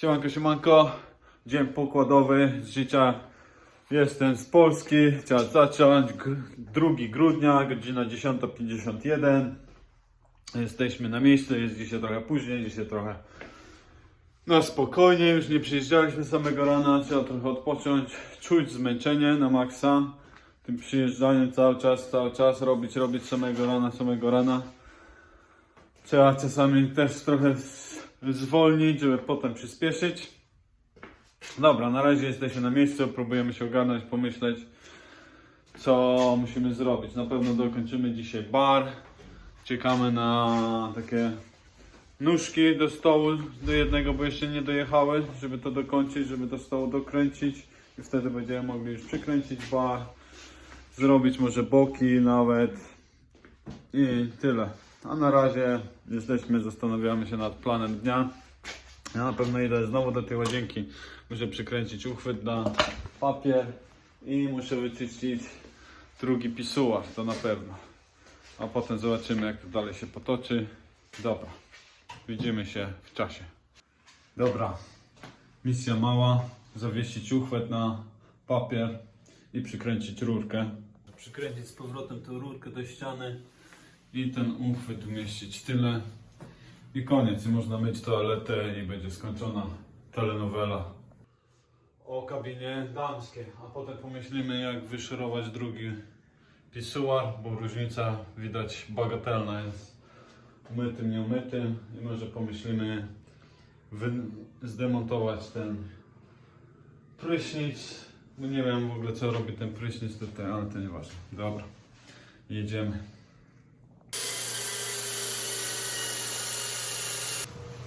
Siemanko, siemanko. Dzień pokładowy z życia. Jestem z Polski. Chciałem zacząć. Gr- 2 grudnia, godzina 10.51. Jesteśmy na miejscu. Jest dzisiaj trochę później, dzisiaj trochę na spokojnie. Już nie przyjeżdżaliśmy samego rana. Trzeba trochę odpocząć. Czuć zmęczenie na maksa. Tym przyjeżdżaniem cały czas, cały czas robić, robić samego rana, samego rana. Trzeba czasami też trochę zwolnić, żeby potem przyspieszyć. Dobra, na razie jesteśmy na miejscu, próbujemy się ogarnąć, pomyśleć, co musimy zrobić. Na pewno dokończymy dzisiaj bar. Czekamy na takie nóżki do stołu, do jednego, bo jeszcze nie dojechały, żeby to dokończyć, żeby do stołu dokręcić i wtedy będziemy mogli już przykręcić bar, zrobić może boki nawet i tyle. A na razie jesteśmy, zastanawiamy się nad planem dnia. Ja na pewno idę znowu do tej łazienki. Muszę przykręcić uchwyt na papier i muszę wyczyścić drugi pisuar, to na pewno. A potem zobaczymy jak to dalej się potoczy. Dobra, widzimy się w czasie. Dobra, misja mała. Zawiesić uchwyt na papier i przykręcić rurkę. Przykręcić z powrotem tę rurkę do ściany i ten uchwyt umieścić tyle. I koniec, i można myć toaletę i będzie skończona telenowela. O kabinie damskiej, a potem pomyślimy jak wyszerować drugi pisuar, bo różnica widać bagatelna jest umytym, nieumytym i może pomyślimy zdemontować ten prysznic, bo nie wiem w ogóle co robi ten prysznic tutaj, ale to nieważne. Dobra, jedziemy.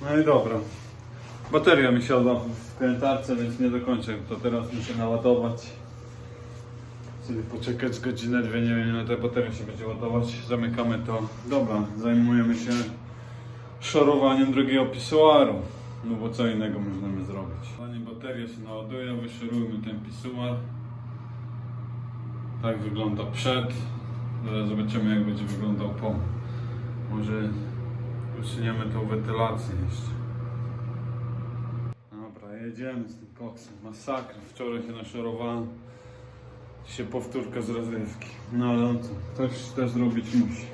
No i dobra. Bateria mi siadła w krętarce, więc nie dokończę. To teraz muszę naładować. Sobie poczekać godzinę, dwie, nie wiem ile ta bateria się będzie ładować. Zamykamy to. Dobra, zajmujemy się szorowaniem drugiego pisuaru. No bo co innego możemy zrobić. Zanim bateria się naładuje, wyszorujmy ten pisuar. Tak wygląda przed. Zaraz zobaczymy jak będzie wyglądał po. Może usuniemy tą wentylację jeszcze. Dobra, jedziemy z tym koksem. Masakra. Wczoraj się naszorowałem. Dzisiaj powtórka z rozrywki. No ale on co? Ktoś też zrobić musi.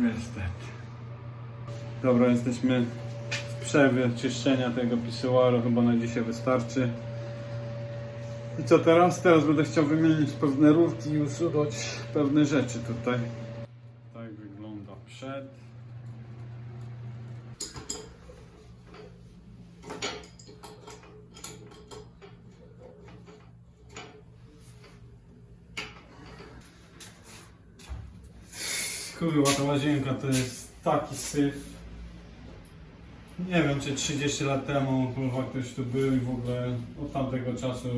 Niestety. Dobra, jesteśmy w przerwie czyszczenia tego pisuaru. Chyba na dzisiaj wystarczy. I co teraz? Teraz będę chciał wymienić pewne rurki i usunąć pewne rzeczy tutaj. Tak wygląda przed. Kurwa, ta łazienka to jest taki syf. Nie wiem, czy 30 lat temu kurwa ktoś tu był i w ogóle od tamtego czasu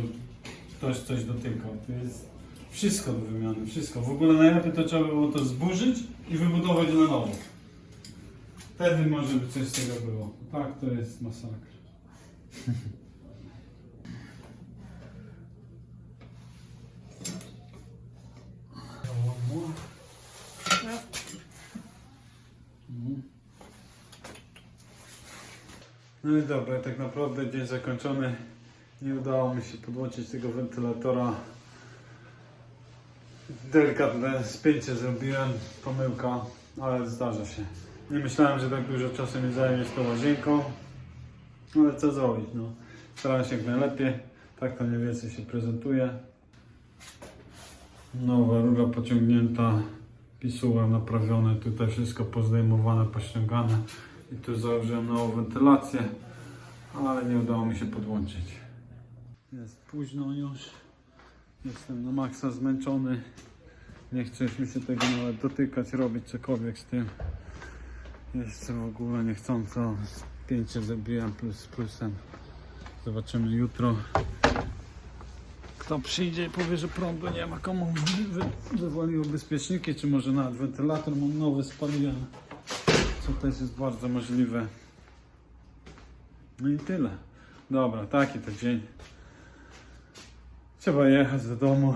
ktoś coś dotykał. To jest wszystko do wymiany, wszystko. W ogóle najlepiej to trzeba było to zburzyć i wybudować na nowo. Wtedy może by coś z tego było. Tak, to jest masakra. No i dobra, tak naprawdę dzień zakończony. Nie udało mi się podłączyć tego wentylatora. Delikatne spięcie zrobiłem, pomyłka, ale zdarza się. Nie myślałem, że tak dużo czasu mi zajmie z tą łazienką, ale co zrobić, no. Starałem się jak najlepiej, tak to mniej więcej się prezentuje. Nowa rura pociągnięta, pisuar naprawiony, tutaj wszystko pozdejmowane, pościągane. I tu założyłem nową wentylację, ale nie udało mi się podłączyć. Jest późno już. Jestem na maksa zmęczony. Nie chce mi się tego nawet dotykać, robić cokolwiek z tym. Jeszcze w ogóle niechcąco pięcie zrobiłem plus z plusem. Zobaczymy jutro. Kto przyjdzie i powie, że prądu nie ma, komu wy, wywaliło bezpieczniki, czy może nawet wentylator mam nowy spaliłem. Co też jest bardzo możliwe. No i tyle. Dobra, taki to dzień. Trzeba jechać do domu.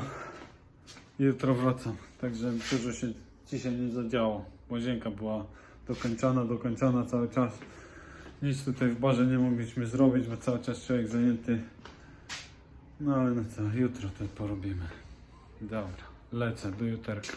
Jutro wracam. Także dużo się dzisiaj nie zadziało. Łazienka była dokończona, dokończona cały czas. Nic tutaj w barze nie mogliśmy zrobić, bo cały czas człowiek zajęty. No ale no co, jutro to porobimy. Dobra, lecę do juterka.